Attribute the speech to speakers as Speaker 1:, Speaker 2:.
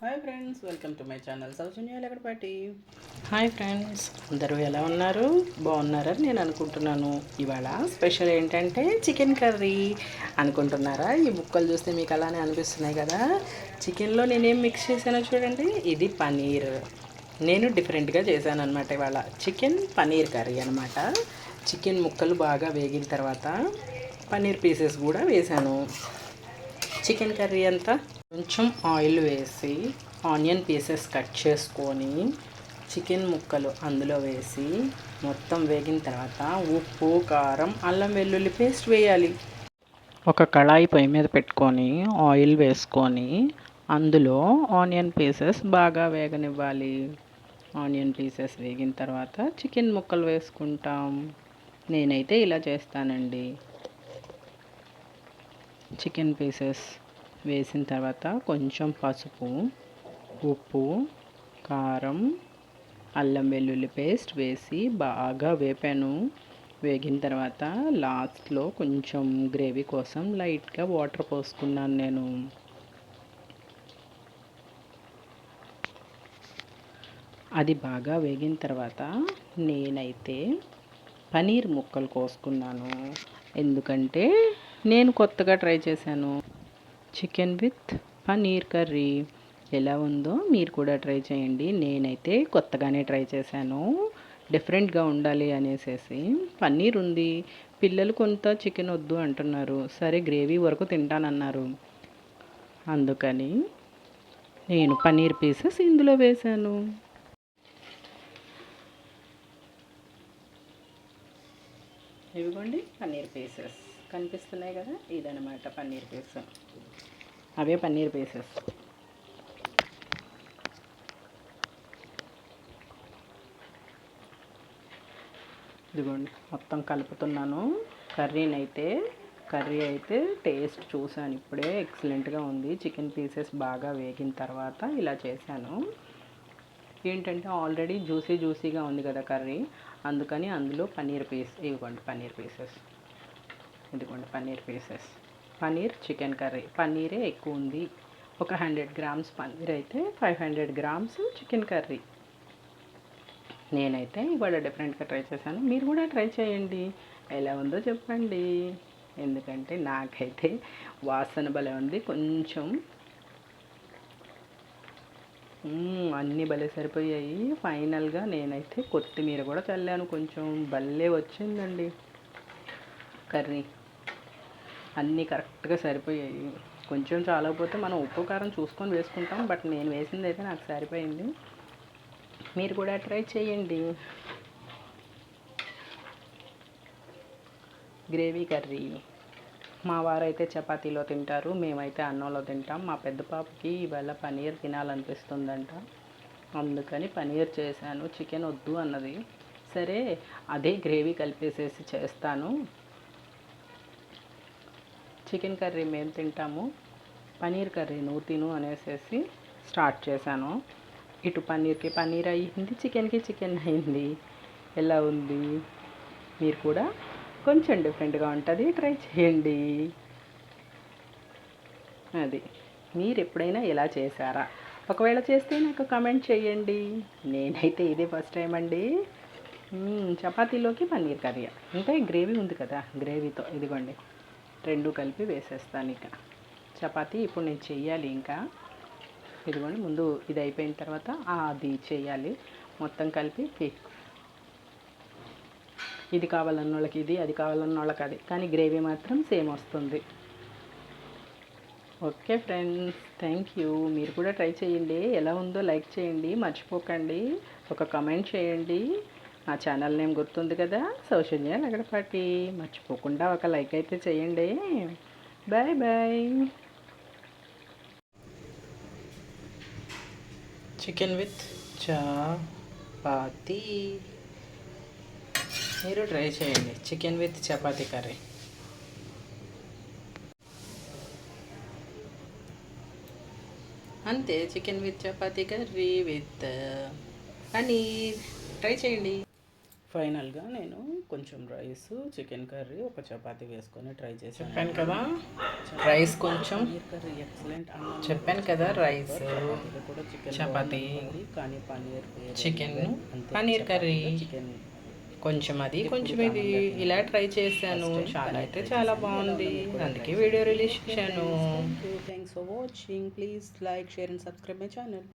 Speaker 1: Hi friends welcome to my channel. Sowjanya Lagadapati
Speaker 2: hi friends. అందరూ ఎలా ఉన్నారు? బాగున్నారని నేను అనుకుంటున్నాను. ఇవాళ స్పెషల్ ఏంటంటే చికెన్ కర్రీ అనుకుంటున్నారా? ఈ ముక్కలు చూస్తే మీకు అలానే అనిపిస్తున్నాయి కదా. చికెన్లో నేనేం మిక్స్ చేశానో చూడండి. ఇది పనీర్. నేను డిఫరెంట్గా చేశాను అనమాట ఇవాళ. చికెన్ పనీర్ కర్రీ అనమాట చికెన్ ముక్కలు బాగా వేగిన తర్వాత పనీర్ పీసెస్ కూడా వేశాను. చికెన్ కర్రీ అంతా కొంచెం ఆయిల్ వేసి ఆనియన్ పీసెస్ కట్ చేసుకొని చికెన్ ముక్కలు అందులో వేసి మొత్తం వేగిన తర్వాత ఉప్పు కారం అల్లం వెల్లుల్లి పేస్ట్ వేయాలి. ఒక కళాయి పొయ్యి మీద పెట్టుకొని ఆయిల్ వేసుకొని అందులో ఆనియన్ పీసెస్ బాగా వేగనివ్వాలి. ఆనియన్ పీసెస్ వేగిన తర్వాత చికెన్ ముక్కలు వేసుకుంటాం. నేనైతే ఇలా చేస్తానండి. చికెన్ పీసెస్ వేసిన తర్వాత కొంచెం పసుపు ఉప్పు కారం అల్లం వెల్లుల్లి పేస్ట్ వేసి బాగా వేపాను. వేగిన తర్వాత లాస్ట్లో కొంచెం గ్రేవీ కోసం లైట్గా వాటర్ పోసుకున్నాను నేను. అది బాగా వేగిన తర్వాత నేనైతే పనీర్ ముక్కలు కోసుకున్నాను. ఎందుకంటే నేను కొత్తగా ట్రై చేశాను. Chicken with paneer curry. ఎలా ఉందో మీరు కూడా ట్రై చేయండి. నేనైతే కొత్తగానే ట్రై చేశాను. డిఫరెంట్గా ఉండాలి అనేసేసి. పన్నీర్ ఉంది. పిల్లలు కొంత చికెన్ వద్దు అంటున్నారు. సరే గ్రేవీ వరకు తింటానన్నారు. అందుకని నేను పన్నీర్ పీసెస్ ఇందులో వేశాను. ఇవిగోండి పన్నీర్ పీసెస్. కనిపిస్తున్నాయి కదా? ఇదనమాట పన్నీర్ పీస్. అవే పన్నీర్ పీసెస్. ఇదిగోండి మొత్తం కలుపుతున్నాను. కర్రీని అయితే కర్రీ అయితే టేస్ట్ చూసాను ఇప్పుడే. ఎక్సలెంట్గా ఉంది. చికెన్ పీసెస్ బాగా వేగిన తర్వాత ఇలా చేశాను. ఏంటంటే ఆల్రెడీ జ్యూసీ జ్యూసీగా ఉంది కదా కర్రీ. అందుకని అందులో పన్నీర్ పీస్ ఇవ్వండి పన్నీర్ పీసెస్. ఇదిగోండి paneer pieces. Paneer chicken curry. పన్నీరే ఎక్కువ ఉంది ఒక హండ్రెడ్ గ్రామ్స్ పన్నీర్ అయితే five hundred grams chicken curry. నేనైతే ఇవాళ డిఫరెంట్గా ట్రై చేశాను. మీరు కూడా ట్రై చేయండి. ఎలా ఉందో చెప్పండి. ఎందుకంటే నాకైతే వాసన భలే ఉంది. కొంచెం అన్నీ భలే సరిపోయాయి. ఫైనల్గా నేనైతే కొత్తిమీర కూడా చల్లాను. కొంచెం భలే వచ్చిందండి కర్రీ. అన్నీ కరెక్ట్గా సరిపోయాయి. కొంచెం చాలకపోతే మనం ఉప్పు కారం చూసుకొని వేసుకుంటాం. బట్ నేను వేసింది అయితే నాకు సరిపోయింది. మీరు కూడా ట్రై చేయండి. Gravy curry. మా వారైతే చపాతీలో తింటారు. మేమైతే అన్నంలో తింటాం. మా పెద్ద పాపకి ఇవాళ పనీర్ తినాలనిపిస్తుందంట. అందుకని పనీర్ చేశాను. చికెన్ వద్దు అన్నది. సరే అదే గ్రేవీ కలిపేసేసి చేస్తాను. చికెన్ కర్రీ మేము తింటాము. పనీర్ కర్రీ నువ్వు తిను అనేసి స్టార్ట్ చేశాను. ఇటు పన్నీర్కి పన్నీర్ అయ్యింది చికెన్కి చికెన్ అయింది ఎలా ఉంది? మీరు కూడా కొంచెం డిఫరెంట్గా ఉంటుంది. ట్రై చేయండి. అది. మీరు ఎప్పుడైనా ఇలా చేశారా? ఒకవేళ చేస్తే నాకు కమెంట్ చేయండి. నేనైతే ఇదే ఫస్ట్ టైం అండి. చపాతీలోకి పన్నీర్ కర్రీ. అంటే గ్రేవీ ఉంది కదా గ్రేవీతో ఇదిగోండి. రెండు కలిపి వేసేస్తాను ఇక. చపాతీ ఇప్పుడు నేను చెయ్యాలి ఇంకా. ఇదిగోండి ముందు ఇది అయిపోయిన తర్వాత అది చేయాలి మొత్తం కలిపి ఇది కావాలన్న వాళ్ళకి ఇది అది కావాలన్న వాళ్ళకి అది. కానీ గ్రేవీ మాత్రం సేమ్ వస్తుంది. Okay friends thank you. మీరు కూడా ట్రై చేయండి. ఎలా ఉందో లైక్ చేయండి. మర్చిపోకండి. ఒక కమెంట్ చేయండి. మా ఛానల్ నేమ్ గుర్తుంది కదా? సౌజన్య లగడపాటి మర్చిపోకుండా ఒక లైక్ అయితే చేయండి. Bye bye chicken with chapati మీరు ట్రై చేయండి. చికెన్ విత్ చపాతి కర్రీ అంతే. Chicken with chapati curry with paneer try చేయండి.
Speaker 1: ఫైనల్గా నేను కొంచెం రైస్ చికెన్ కర్రీ ఒక చపాతీ వేసుకొని ట్రై చేశాను.
Speaker 2: చెప్పాను కదా? రైస్ కొంచెం
Speaker 1: కర్రీ ఎక్సలెంట్
Speaker 2: చెప్పాను కదా రైస్.
Speaker 1: కూడా చికెన్
Speaker 2: చపాతీ.
Speaker 1: కానీ paneer
Speaker 2: chicken. Paneer curry.
Speaker 1: Chicken
Speaker 2: కొంచెం అది కొంచెం ఇది ఇలా ట్రై చేశాను. చాలా అయితే చాలా బాగుంది. అందుకే వీడియో రిలీజ్ చేశాను.
Speaker 1: Thanks for watching please like share and subscribe my channel